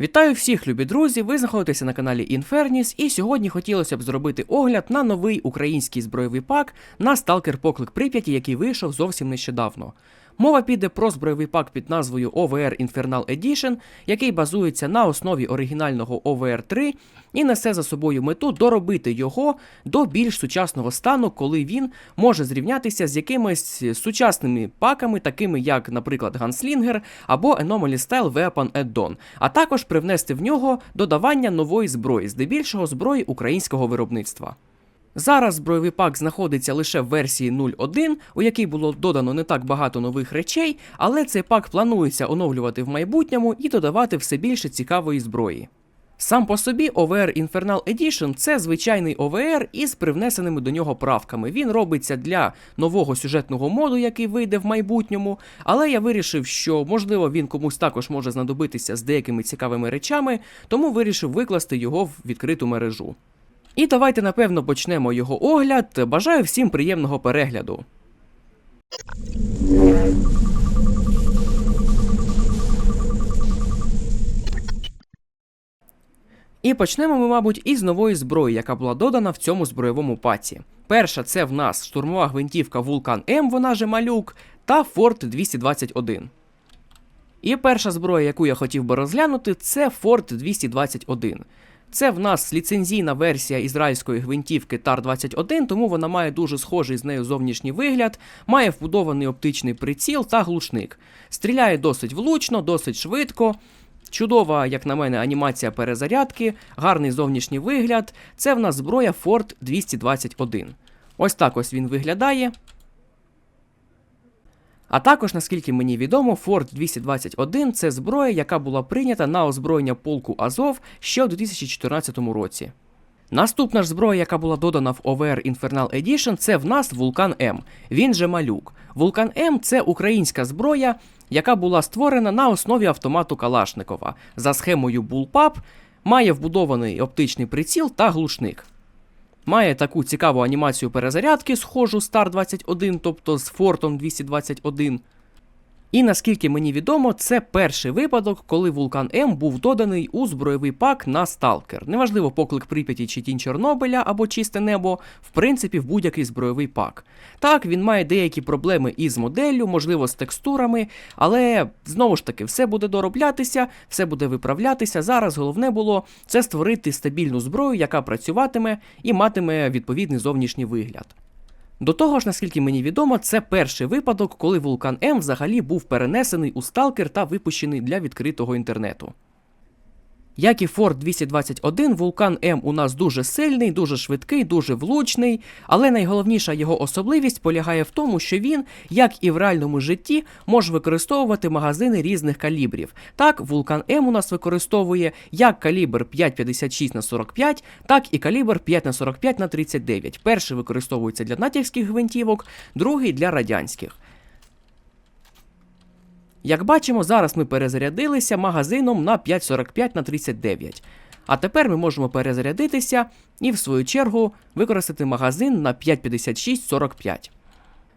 Вітаю всіх, любі друзі! Ви знаходитеся на каналі Інферніс, і сьогодні хотілося б зробити огляд на новий український збройовий пак на сталкер Поклик Прип'яті, який вийшов зовсім нещодавно. Мова піде про збройовий пак під назвою OVR Infernal Edition, який базується на основі оригінального OVR 3 і несе за собою мету доробити його до більш сучасного стану, коли він може зрівнятися з якимись сучасними паками, такими як, наприклад, Gunslinger або Anomaly Style Weapon Add-on, а також привнести в нього додавання нової зброї, здебільшого зброї українського виробництва. Зараз збройовий пак знаходиться лише в версії 0.1, у якій було додано не так багато нових речей, але цей пак планується оновлювати в майбутньому і додавати все більше цікавої зброї. Сам по собі OVR Infernal Edition це звичайний OVR із привнесеними до нього правками. Він робиться для нового сюжетного моду, який вийде в майбутньому. Але я вирішив, що можливо він комусь також може знадобитися з деякими цікавими речами, тому вирішив викласти його в відкриту мережу. І давайте напевно почнемо його огляд. Бажаю всім приємного перегляду. І почнемо ми, мабуть, із нової зброї, яка була додана в цьому збройовому паці. Перша це в нас штурмова гвинтівка Вулкан М, вона же малюк, та Форт 221. І перша зброя, яку я хотів би розглянути, це Форт 221. Це в нас ліцензійна версія ізраїльської гвинтівки TAR-21, тому вона має дуже схожий з нею зовнішній вигляд, має вбудований оптичний приціл та глушник. Стріляє досить влучно, досить швидко. Чудова, як на мене, анімація перезарядки, гарний зовнішній вигляд. Це в нас зброя Ford 221. Ось так ось він виглядає. А також, наскільки мені відомо, Ford 221 це зброя, яка була прийнята на озброєння полку Азов ще у 2014 році. Наступна ж зброя, яка була додана в OVR Infernal Edition, це в нас Вулкан М. Він же малюк. Вулкан М це українська зброя, яка була створена на основі автомату Калашникова за схемою Bullpup, має вбудований оптичний приціл та глушник. Має таку цікаву анімацію перезарядки, схожу Star 21, тобто з Фортом 221. І наскільки мені відомо, це перший випадок, коли Вулкан М був доданий у збройовий пак на Сталкер. Неважливо, поклик Прип'яті чи тінь Чорнобиля або чисте небо, в принципі, в будь-який збройовий пак. Так, він має деякі проблеми із моделлю, можливо, з текстурами, але знову ж таки, все буде дороблятися, все буде виправлятися. Зараз головне було це створити стабільну зброю, яка працюватиме і матиме відповідний зовнішній вигляд. До того ж, наскільки мені відомо, це перший випадок, коли Вулкан М взагалі був перенесений у сталкер та випущений для відкритого інтернету. Як і Ford 221, Вулкан М у нас дуже сильний, дуже швидкий, дуже влучний, але найголовніша його особливість полягає в тому, що він, як і в реальному житті, може використовувати магазини різних калібрів. Так, Вулкан М у нас використовує як калібр 5,56 на 45, так і калібр 5 на 45 на 39. Перший використовується для натівських гвинтівок, другий для радянських. Як бачимо, зараз ми перезарядилися магазином на 5,45 на 39. А тепер ми можемо перезарядитися і, в свою чергу, використати магазин на 5,56-45.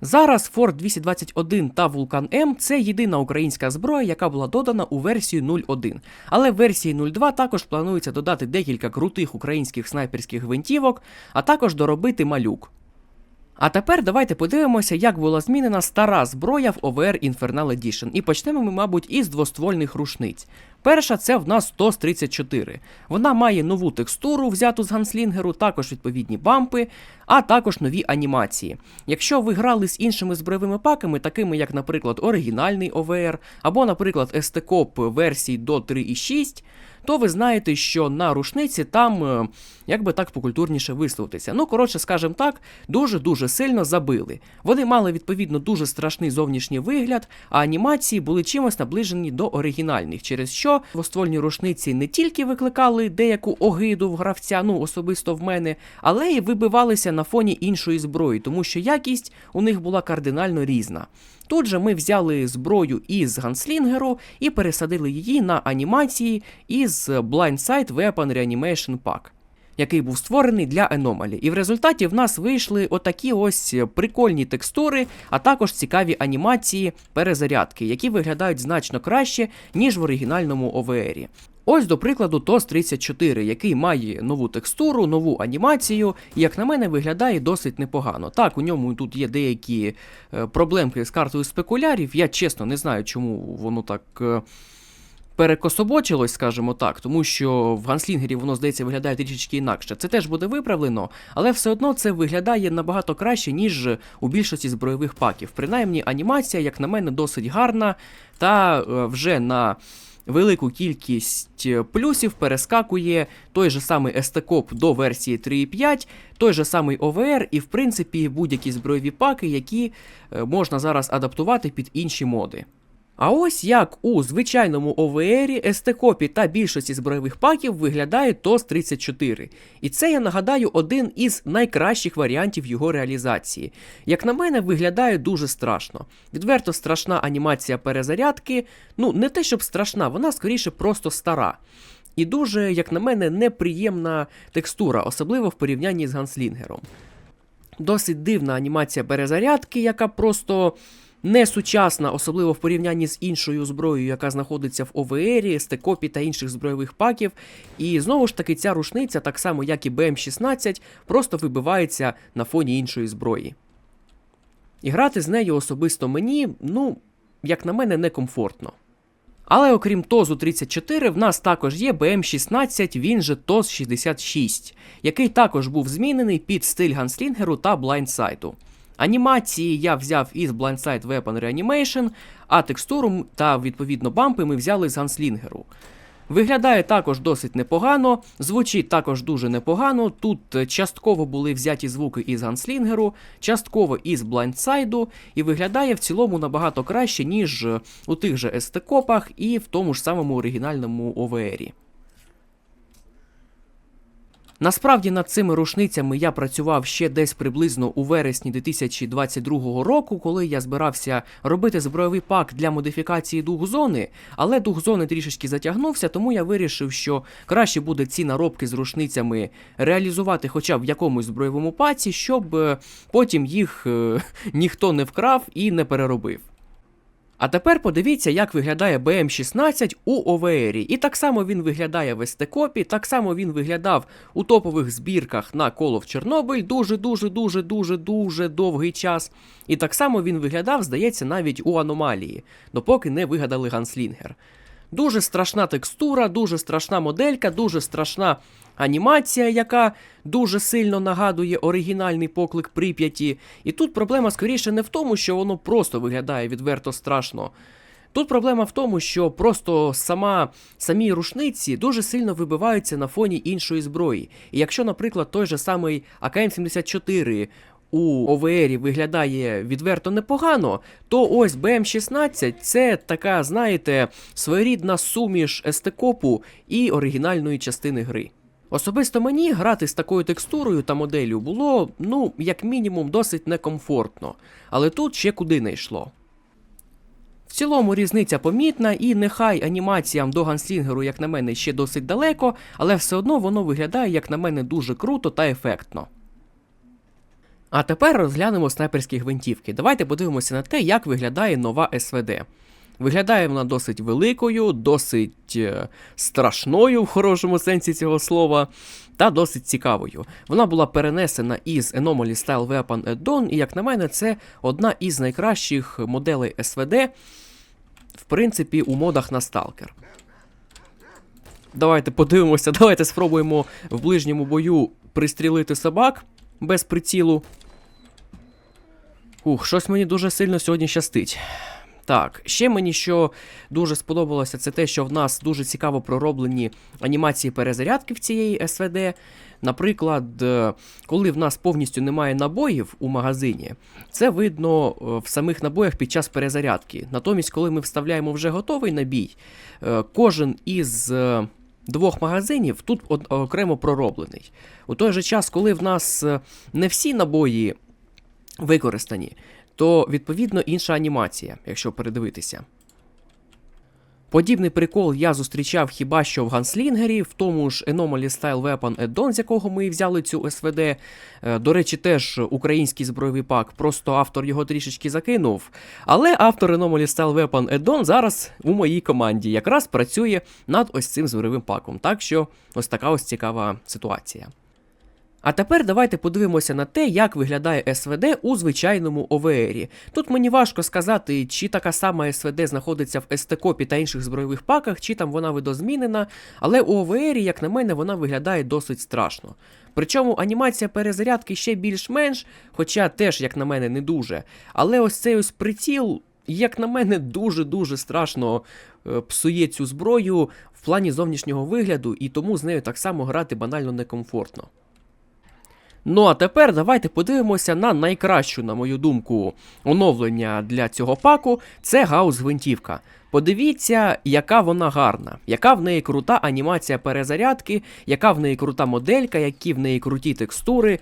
Зараз Ford 221 та Vulcan M це єдина українська зброя, яка була додана у версію 0.1. Але в версії 0.2 також планується додати декілька крутих українських снайперських гвинтівок, а також доробити малюк. А тепер давайте подивимося, як була змінена стара зброя в OVR Infernal Edition. І почнемо ми, мабуть, із двоствольних рушниць. Перша це в нас TOS 34. Вона має нову текстуру, взяту з ганслінгеру, також відповідні бампи, а також нові анімації. Якщо ви грали з іншими збройовими паками, такими як, наприклад, оригінальний OVR, або, наприклад, STCOP версії до 3.6, то ви знаєте, що на рушниці там, е, як би так покультурніше висловитися. Ну, коротше, скажімо так, дуже-дуже сильно забили. Вони мали відповідно дуже страшний зовнішній вигляд, а анімації були чимось наближені до оригінальних, через що двоствольні рушниці не тільки викликали деяку огиду в гравця, ну особисто в мене, але й вибивалися на фоні іншої зброї, тому що якість у них була кардинально різна. Тут же ми взяли зброю із ганслінгеру і пересадили її на анімації із Blindside Weapon Reanimation Pack. який був створений для Еномалі. І в результаті в нас вийшли отакі ось прикольні текстури, а також цікаві анімації перезарядки, які виглядають значно краще, ніж в оригінальному OVR. Ось, до прикладу, TOS 34, який має нову текстуру, нову анімацію, і, як на мене, виглядає досить непогано. Так, у ньому тут є деякі е, проблемки з картою спекулярів. Я чесно не знаю, чому воно так. Е, перекособочилось, скажімо так, тому що в ганслінгері воно здається виглядає трішечки інакше. Це теж буде виправлено, але все одно це виглядає набагато краще, ніж у більшості збройових паків. Принаймні, анімація, як на мене, досить гарна, та е, вже на велику кількість е, плюсів перескакує той же самий STCOP до версії 3.5, той же самий OVR, і в принципі будь-які збройові паки, які е, можна зараз адаптувати під інші моди. А ось як у звичайному OVR, ST-копі та більшості збройових паків виглядає TOS 34. І це, я нагадаю, один із найкращих варіантів його реалізації. Як на мене, виглядає дуже страшно. Відверто страшна анімація перезарядки. Ну, не те, щоб страшна, вона скоріше просто стара. І дуже, як на мене, неприємна текстура, особливо в порівнянні з ганслінгером. Досить дивна анімація перезарядки, яка просто не сучасна, особливо в порівнянні з іншою зброєю, яка знаходиться в ОВРі, стекопі та інших збройових паків. І знову ж таки, ця рушниця, так само як і БМ-16, просто вибивається на фоні іншої зброї. І грати з нею особисто мені, ну, як на мене, некомфортно. Але окрім ТОЗу 34, в нас також є БМ16, він же ТОЗ 66, який також був змінений під стиль ганслінгеру та блайндсайду. Анімації я взяв із Blindside Weapon Reanimation, а текстуру та відповідно бампи ми взяли з ганслінгеру. Виглядає також досить непогано, звучить також дуже непогано. Тут частково були взяті звуки із ганслінгеру, частково із блайндсайду, і виглядає в цілому набагато краще, ніж у тих же СТ-копах і в тому ж самому оригінальному ОВРі. Насправді над цими рушницями я працював ще десь приблизно у вересні 2022 року, коли я збирався робити збройовий пак для модифікації дух зони, але дух зони трішечки затягнувся, тому я вирішив, що краще буде ці наробки з рушницями реалізувати хоча б в якомусь збройовому паці, щоб е, потім їх е, ніхто не вкрав і не переробив. А тепер подивіться, як виглядає BM16 у ОВРі. І так само він виглядає в Естекопі, так само він виглядав у топових збірках на коло в Чорнобиль дуже-дуже дуже дуже дуже довгий час. І так само він виглядав, здається, навіть у аномалії, допоки не вигадали ганслінгер. Дуже страшна текстура, дуже страшна моделька, дуже страшна анімація, яка дуже сильно нагадує оригінальний поклик Прип'яті. І тут проблема скоріше не в тому, що воно просто виглядає відверто страшно. Тут проблема в тому, що просто сама, самі рушниці дуже сильно вибиваються на фоні іншої зброї. І якщо, наприклад, той же самий АКМ-74 у ОВРі виглядає відверто непогано, то ось БМ16 це така, знаєте, своєрідна суміш естекопу і оригінальної частини гри. Особисто мені грати з такою текстурою та моделлю було, ну, як мінімум, досить некомфортно, але тут ще куди не йшло. В цілому різниця помітна, і нехай анімаціям до ганслінгеру, як на мене, ще досить далеко, але все одно воно виглядає, як на мене, дуже круто та ефектно. А тепер розглянемо снайперські гвинтівки. Давайте подивимося на те, як виглядає нова СВД. Виглядає вона досить великою, досить е, страшною в хорошому сенсі цього слова, та досить цікавою. Вона була перенесена із Anomaly Style Weapon Add-on, і, як на мене, це одна із найкращих моделей СВД, в принципі, у модах на Stalker. Давайте подивимося, давайте спробуємо в ближньому бою пристрілити собак без прицілу. Ух, щось мені дуже сильно сьогодні щастить. Так, ще мені що дуже сподобалося, це те, що в нас дуже цікаво пророблені анімації перезарядки в цієї СВД. Наприклад, е, коли в нас повністю немає набоїв у магазині, це видно е, в самих набоях під час перезарядки. Натомість, коли ми вставляємо вже готовий набій, е, кожен із двох магазинів тут окремо пророблений. У той же час, коли в нас не всі набої використані, то відповідно інша анімація, якщо передивитися. Подібний прикол я зустрічав хіба що в Ганслінгері, в тому ж Anomaly Style Weapon Add-on, з якого ми взяли цю СВД. Е, До речі, теж український збройовий пак, просто автор його трішечки закинув. Але автор Anomaly Style Weapon Add-on зараз у моїй команді якраз працює над ось цим збройовим паком. Так що ось така ось цікава ситуація. А тепер давайте подивимося на те, як виглядає СВД у звичайному ОВРі. Тут мені важко сказати, чи така сама СВД знаходиться в СТКОПі та інших збройових паках, чи там вона видозмінена, але у ОВРі, як на мене, вона виглядає досить страшно. Причому анімація перезарядки ще більш-менш, хоча теж, як на мене, не дуже. Але ось цей ось приціл, як на мене, дуже-дуже страшно е, псує цю зброю в плані зовнішнього вигляду, і тому з нею так само грати банально некомфортно. Ну а тепер давайте подивимося на найкращу, на мою думку, оновлення для цього паку. Це гаус гвинтівка. Подивіться, яка вона гарна, яка в неї крута анімація перезарядки, яка в неї крута моделька, які в неї круті текстури.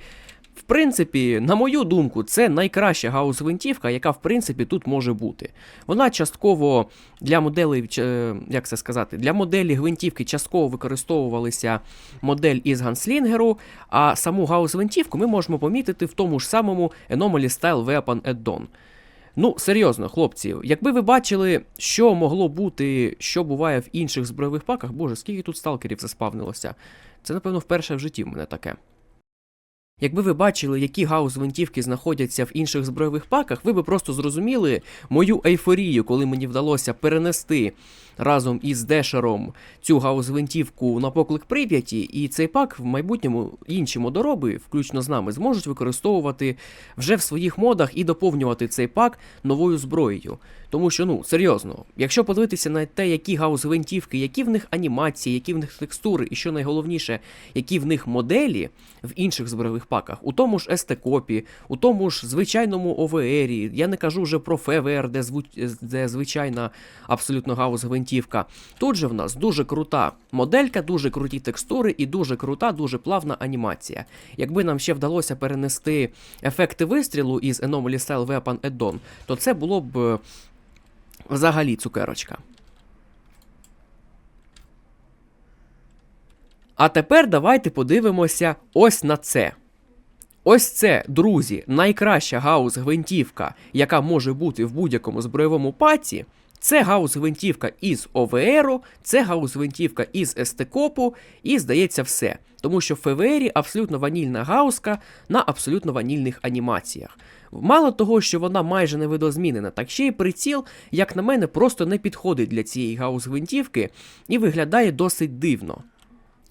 В принципі, на мою думку, це найкраща гаус-гвинтівка, яка в принципі тут може бути. Вона частково для моделей, е, як це сказати, для моделі гвинтівки частково використовувалися модель із ганслінгеру, а саму гаус-гвинтівку ми можемо помітити в тому ж самому Anomaly Style Weapon Add-on. Ну, серйозно, хлопці, якби ви бачили, що могло бути, що буває в інших збройових паках, боже, скільки тут сталкерів заспавнилося. Це, напевно, вперше в житті в мене таке. Якби ви бачили, які гаус-гвинтівки знаходяться в інших збройових паках, ви би просто зрозуміли мою ейфорію, коли мені вдалося перенести разом із Дешером цю гаус-гвинтівку на поклик Прип'яті, і цей пак в майбутньому інші модороби, включно з нами, зможуть використовувати вже в своїх модах і доповнювати цей пак новою зброєю. Тому що, ну, серйозно, якщо подивитися на те, які гаус-гвинтівки, які в них анімації, які в них текстури, і що найголовніше, які в них моделі в інших збройових паках, у тому ж СТ-копі, у тому ж звичайному ОВРі, я не кажу вже про ФВР, де, зву... де звичайна абсолютно гаус-гвинтівка. Тут же в нас дуже крута моделька, дуже круті текстури і дуже крута, дуже плавна анімація. Якби нам ще вдалося перенести ефекти вистрілу із Anomaly Style Weapon Add-on, то це було б е, взагалі цукерочка. А тепер давайте подивимося ось на це. Ось це, друзі, найкраща гаус-гвинтівка, яка може бути в будь-якому збройовому паці. Це гаус-гвинтівка із ОВРу, це гаус-гвинтівка із СТКОПу, і здається, все. Тому що в ФВРі абсолютно ванільна гауска на абсолютно ванільних анімаціях. Мало того, що вона майже не видозмінена, так ще й приціл, як на мене, просто не підходить для цієї гаус-гвинтівки і виглядає досить дивно.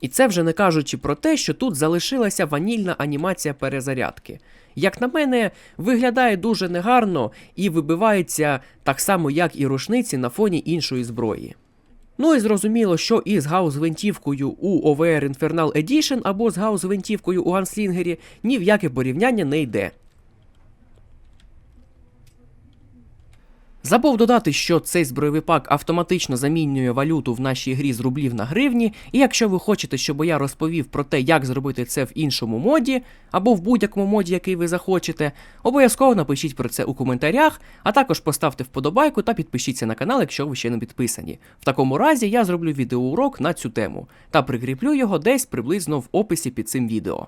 І це вже не кажучи про те, що тут залишилася ванільна анімація перезарядки. Як на мене, виглядає дуже негарно і вибивається так само, як і рушниці на фоні іншої зброї. Ну і зрозуміло, що із гаус-гвинтівкою у OVR Infernal Edition або з гаус-гвинтівкою у Ганслінгері ні в яке порівняння не йде. Забув додати, що цей збройовий пак автоматично замінює валюту в нашій грі з рублів на гривні, і якщо ви хочете, щоб я розповів про те, як зробити це в іншому моді, або в будь-якому моді, який ви захочете, обов'язково напишіть про це у коментарях, а також поставте вподобайку та підпишіться на канал, якщо ви ще не підписані. В такому разі я зроблю відеоурок на цю тему та прикріплю його десь приблизно в описі під цим відео.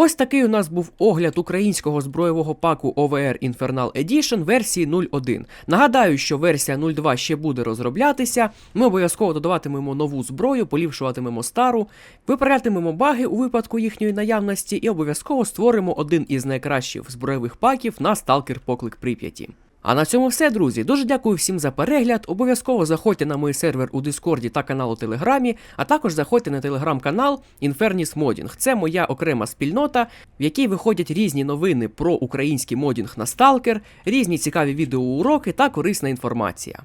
Ось такий у нас був огляд українського зброєвого паку OVR Infernal Edition версії 0.1. Нагадаю, що версія 0.2 ще буде розроблятися. Ми обов'язково додаватимемо нову зброю, поліпшуватимемо стару, виправлятимемо баги у випадку їхньої наявності і обов'язково створимо один із найкращих збройових паків на Сталкер Поклик Прип'яті. А на цьому все, друзі. Дуже дякую всім за перегляд. Обов'язково заходьте на мій сервер у Дискорді та канал у Телеграмі, а також заходьте на телеграм-канал Infernis Modding. Це моя окрема спільнота, в якій виходять різні новини про український модінг на Сталкер, різні цікаві відеоуроки та корисна інформація.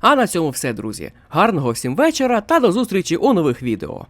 А на цьому все, друзі. Гарного всім вечора та до зустрічі у нових відео.